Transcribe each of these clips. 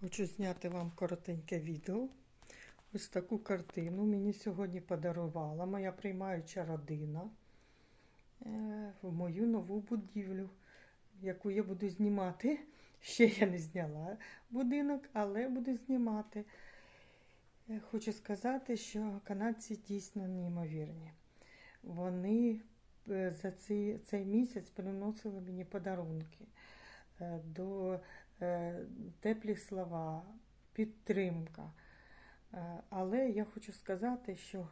Хочу зняти вам коротеньке відео. Ось таку картину мені сьогодні подарувала моя приймаюча родина е, в мою нову будівлю, яку я буду знімати. Ще я не зняла будинок, але буду знімати. Е, Хочу сказати, що канадці дійсно неймовірні. Вони е, за цей, цей місяць приносили мені подарунки до теплі слова, підтримка. Е, Але я хочу сказати, що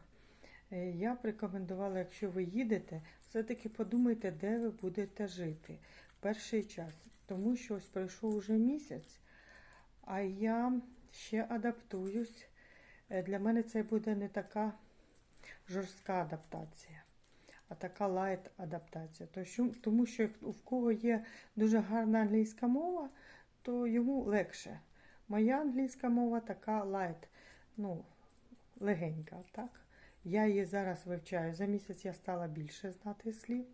е, я б рекомендувала, якщо ви їдете, все-таки подумайте, де ви будете жити перший час. Тому що ось пройшов уже місяць, а я ще адаптуюсь. Е, Для мене це буде не така жорстка адаптація, а така лайт адаптація. Тому що в кого є дуже гарна англійська мова, то йому легше. Моя англійська мова така лайт, ну, легенька, так? Я її зараз вивчаю. За місяць я стала більше знати слів,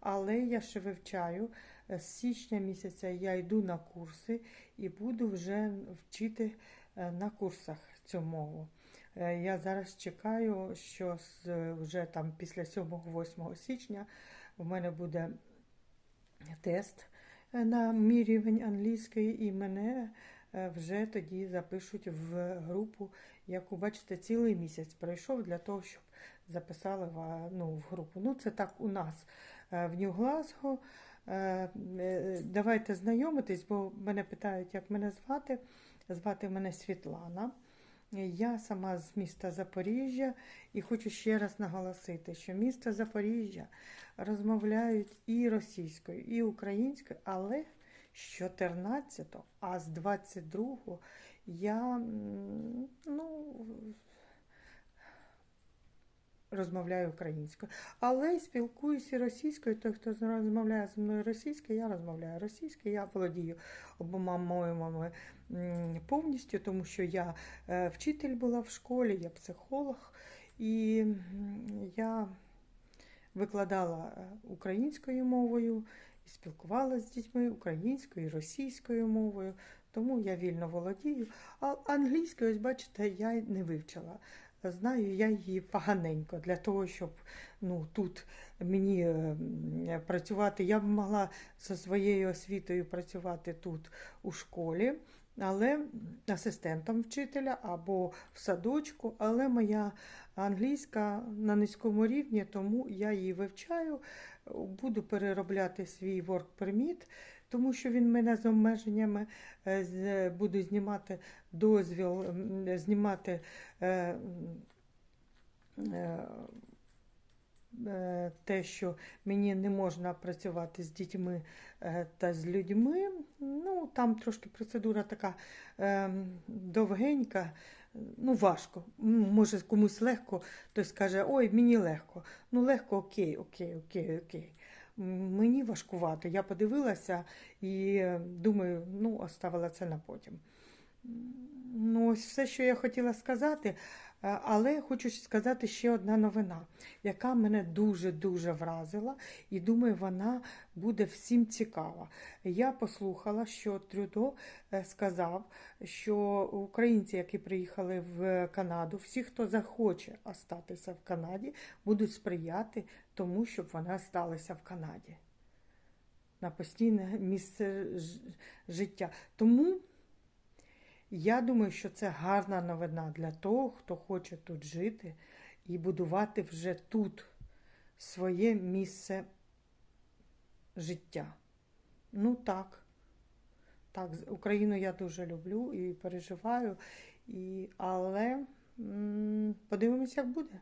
але я ще вивчаю. З січня місяця я йду на курси і буду вже вчити е, на курсах цю мову. Е, Я зараз чекаю, що вже там після 7-8 січня в мене буде тест на мій рівень англійської, і мене е, вже тоді запишуть в групу, яку бачите, цілий місяць пройшов для того, щоб записали ну, в групу. Ну, це так у нас е, в Нью-Глазго. Е, Давайте знайомитись, бо мене питають, як мене звати. Звати мене Світлана. Я сама з міста Запоріжжя і хочу ще раз наголосити, що місто Запоріжжя розмовляють і російською, і українською, але з 14-го, а з 22-го я ну, розмовляю українською. Але спілкуюся російською. Той, хто розмовляє зі мною російською, я розмовляю російською. Я володію обома мовами повністю, тому що я е, вчитель була в школі, я психолог, і я викладала е, українською мовою і спілкувалася з дітьми українською і російською мовою, тому я вільно володію. А англійською, ось бачите, я не вивчила. Знаю я її поганенько для того, щоб ну, тут мені е, працювати. Я б могла зі своєю освітою працювати тут у школі, але асистентом вчителя або в садочку, але моя англійська на низькому рівні, тому я її вивчаю, буду переробляти свій work permit, тому що він мене з обмеженнями е, буду знімати дозвіл, знімати. е, е, Те, що мені не можна працювати з дітьми та з людьми, ну там трошки процедура така довгенька, ну важко. Може комусь легко, той скаже, ой, мені легко. Ну легко, окей, окей, окей, окей. Мені важкувато. Я подивилася і е, думаю, ну, оставила це на потім. Ну, ось все, що я хотіла сказати, Е, але хочу сказати ще одна новина, яка мене дуже-дуже вразила, і думаю, вона буде всім цікава. Я послухала, що Трюдо е, сказав, що українці, які приїхали в Канаду, всі, хто захоче остатися в Канаді, будуть сприяти тому, щоб вони осталися в Канаді на постійне місце життя. Тому я думаю, що це гарна новина для того, хто хоче тут жити і будувати вже тут своє місце життя. Ну так. Так, Україну я дуже люблю і переживаю, і, але м, подивимось, як буде.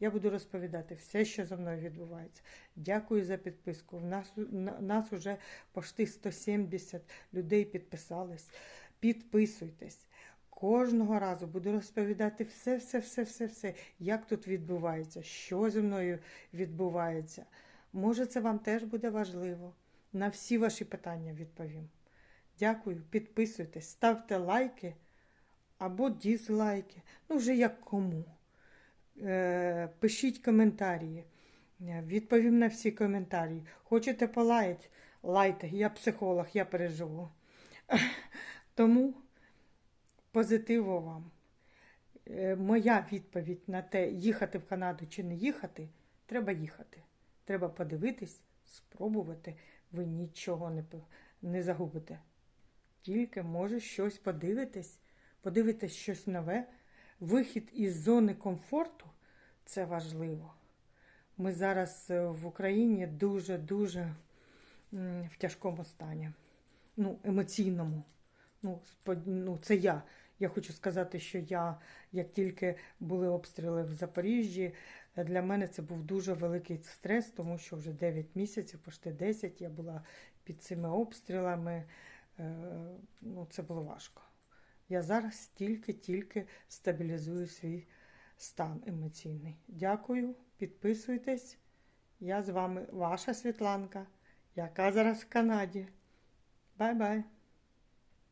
Я буду розповідати все, що зі мною відбувається. Дякую за підписку. В нас, у- на- нас уже почти 170 людей підписались. Підписуйтесь. Кожного разу буду розповідати все, все, все, все, все, як тут відбувається, що зі мною відбувається. Може, це вам теж буде важливо. На всі ваші питання відповім. Дякую, підписуйтесь, ставте лайки або дізлайки. Ну, вже як кому. Е, Пишіть коментарі. Е, Відповім на всі коментарі. Хочете полаять? Лайте, я психолог, я переживу. Тому позитиву вам. Е, Моя відповідь на те, їхати в Канаду чи не їхати, треба їхати. Треба подивитись, спробувати. Ви нічого не, не загубите. Тільки, може, щось подивитись, подивитись щось нове. Вихід із зони комфорту це важливо. Ми зараз е, в Україні дуже-дуже в тяжкому стані, ну, емоційному. Ну, ну, це я. Я хочу сказати, що я, як тільки були обстріли в Запоріжжі, е, для мене це був дуже великий стрес, тому що вже 9 місяців, почти 10, я була під цими обстрілами. Е, Ну, це було важко. Я зараз тільки-тільки стабілізую свій стан емоційний. Дякую, підписуйтесь. Я з вами, ваша Світланка, яка зараз в Канаді. Бай-бай!